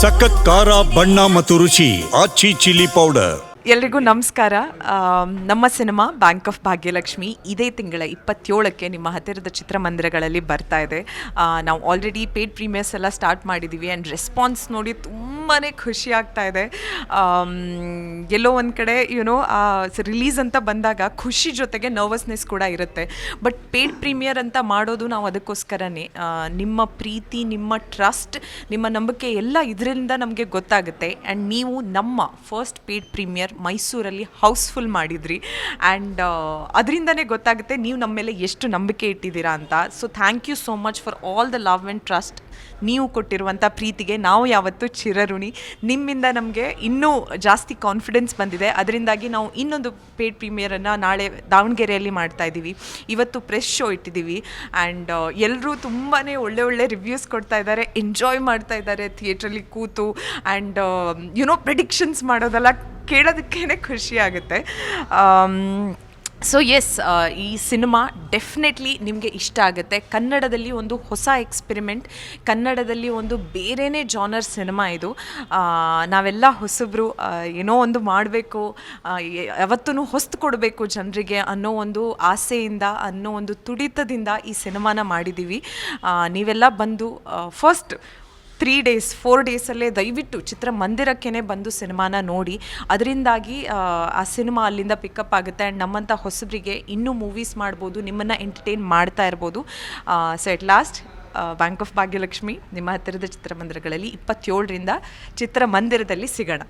ಸಖತ್ ಖಾರ, ಬಣ್ಣ ಮತ್ತು ರುಚಿ ಆಚಿ ಚಿಲ್ಲಿ ಪೌಡರ್. ಎಲ್ರಿಗೂ ನಮಸ್ಕಾರ. ನಮ್ಮ ಸಿನಿಮಾ ಬ್ಯಾಂಕ್ ಆಫ್ ಭಾಗ್ಯಲಕ್ಷ್ಮಿ ಇದೇ ತಿಂಗಳ ಇಪ್ಪತ್ತೇಳಕ್ಕೆ ನಿಮ್ಮ ಹತ್ತಿರದ ಚಿತ್ರಮಂದಿರಗಳಲ್ಲಿ ಬರ್ತಾ ಇದೆ. ನಾವು ಆಲ್ರೆಡಿ ಪೇಡ್ ಪ್ರೀಮಿಯರ್ಸ್ ಎಲ್ಲ ಸ್ಟಾರ್ಟ್ ಮಾಡಿದ್ದೀವಿ ಆ್ಯಂಡ್ ರೆಸ್ಪಾನ್ಸ್ ನೋಡಿ ತುಂಬಾ ಖುಷಿ ಆಗ್ತಾ ಇದೆ. ಎಲ್ಲೋ ಒಂದು ಕಡೆ ಯುನೋ ರಿಲೀಸ್ ಅಂತ ಬಂದಾಗ ಖುಷಿ ಜೊತೆಗೆ ನರ್ವಸ್ನೆಸ್ ಕೂಡ ಇರುತ್ತೆ. ಬಟ್ ಪೇಡ್ ಪ್ರೀಮಿಯರ್ ಅಂತ ಮಾಡೋದು ನಾವು ಅದಕ್ಕೋಸ್ಕರನೇ. ನಿಮ್ಮ ಪ್ರೀತಿ, ನಿಮ್ಮ ಟ್ರಸ್ಟ್ ನಿಮ್ಮ ನಂಬಿಕೆ ಎಲ್ಲ ಇದರಿಂದ ನಮಗೆ ಗೊತ್ತಾಗುತ್ತೆ. ಆ್ಯಂಡ್ ನೀವು ನಮ್ಮ ಫಸ್ಟ್ ಪೇಡ್ ಪ್ರೀಮಿಯರ್ ಮೈಸೂರಲ್ಲಿ ಹೌಸ್ಫುಲ್ ಮಾಡಿದ್ರಿ. ಆ್ಯಂಡ್ ಅದರಿಂದನೇ ಗೊತ್ತಾಗುತ್ತೆ ನೀವು ನಮ್ಮ ಮೇಲೆ ಎಷ್ಟು ನಂಬಿಕೆ ಇಟ್ಟಿದ್ದೀರಾ ಅಂತ. So thank you so much for all the love and trust ನೀವು ಕೊಟ್ಟಿರುವಂಥ ಪ್ರೀತಿಗೆ ನಾವು ಯಾವತ್ತೂ ಚಿರಋಣಿ ನಿಮ್ಮಿಂದ ನಮಗೆ ಇನ್ನೂ ಜಾಸ್ತಿ ಕಾನ್ಫಿಡೆನ್ಸ್ ಬಂದಿದೆ. ಅದರಿಂದಾಗಿ ನಾವು ಇನ್ನೊಂದು ಪೇಡ್ ಪ್ರೀಮಿಯರನ್ನು ನಾಳೆ ದಾವಣಗೆರೆಯಲ್ಲಿ ಮಾಡ್ತಾ ಇದ್ದೀವಿ. ಇವತ್ತು ಪ್ರೆಶ್ ಶೋ ಇಟ್ಟಿದ್ದೀವಿ. ಆ್ಯಂಡ್ ಎಲ್ಲರೂ ತುಂಬಾ ಒಳ್ಳೆ ಒಳ್ಳೆ ರಿವ್ಯೂಸ್ ಕೊಡ್ತಾ ಇದ್ದಾರೆ. ಎಂಜಾಯ್ ಮಾಡ್ತಾ ಇದ್ದಾರೆ ಥಿಯೇಟ್ರಲ್ಲಿ ಕೂತು. ಆ್ಯಂಡ್ ಯುನೋ ಪ್ರೆಡಿಕ್ಷನ್ಸ್ ಮಾಡೋದೆಲ್ಲ ಕೇಳೋದಕ್ಕೇ ಖುಷಿ ಆಗುತ್ತೆ. ಸೊ ಎಸ್ ಈ ಸಿನಿಮಾ ಡೆಫಿನೆಟ್ಲಿ ನಿಮಗೆ ಇಷ್ಟ ಆಗುತ್ತೆ. ಕನ್ನಡದಲ್ಲಿ ಒಂದು ಹೊಸ ಎಕ್ಸ್ಪೆರಿಮೆಂಟ್ ಕನ್ನಡದಲ್ಲಿ ಒಂದು ಬೇರೆಯೇ ಜಾನರ್ ಸಿನಿಮಾ ಇದು. ನಾವೆಲ್ಲ ಹೊಸಬ್ರು ಏನೋ ಒಂದು ಮಾಡಬೇಕು ಯಾವತ್ತೂ ಹೊಸ್ತು ಕೊಡಬೇಕು ಜನರಿಗೆ ಅನ್ನೋ ಒಂದು ಆಸೆಯಿಂದ, ಅನ್ನೋ ಒಂದು ತುಡಿತದಿಂದ ಈ ಸಿನಿಮಾನ ಮಾಡಿದ್ದೀವಿ ನೀವೆಲ್ಲ ಬಂದು ಫಸ್ಟ್ ತ್ರೀ ಡೇಸ್ ಫೋರ್ ಡೇಸಲ್ಲೇ ದಯವಿಟ್ಟು ಚಿತ್ರಮಂದಿರಕ್ಕೇ ಬಂದು ಸಿನಿಮಾನ ನೋಡಿ. ಅದರಿಂದಾಗಿ ಆ, ಸಿನಿಮಾ ಅಲ್ಲಿಂದ ಪಿಕಪ್ ಆಗುತ್ತೆ. ಆ್ಯಂಡ್ ನಮ್ಮಂಥ ಹೊಸಬರಿಗೆ ಇನ್ನೂ ಮೂವೀಸ್ ಮಾಡ್ಬೋದು ನಿಮ್ಮನ್ನು ಎಂಟರ್ಟೈನ್ ಮಾಡ್ತಾ ಇರ್ಬೋದು. So at last bank of Bhagyalakshmi ನಿಮ್ಮ ಹತ್ತಿರದ ಚಿತ್ರಮಂದಿರಗಳಲ್ಲಿ ಇಪ್ಪತ್ತೇಳರಿಂದ ಚಿತ್ರಮಂದಿರದಲ್ಲಿ ಸಿಗೋಣ.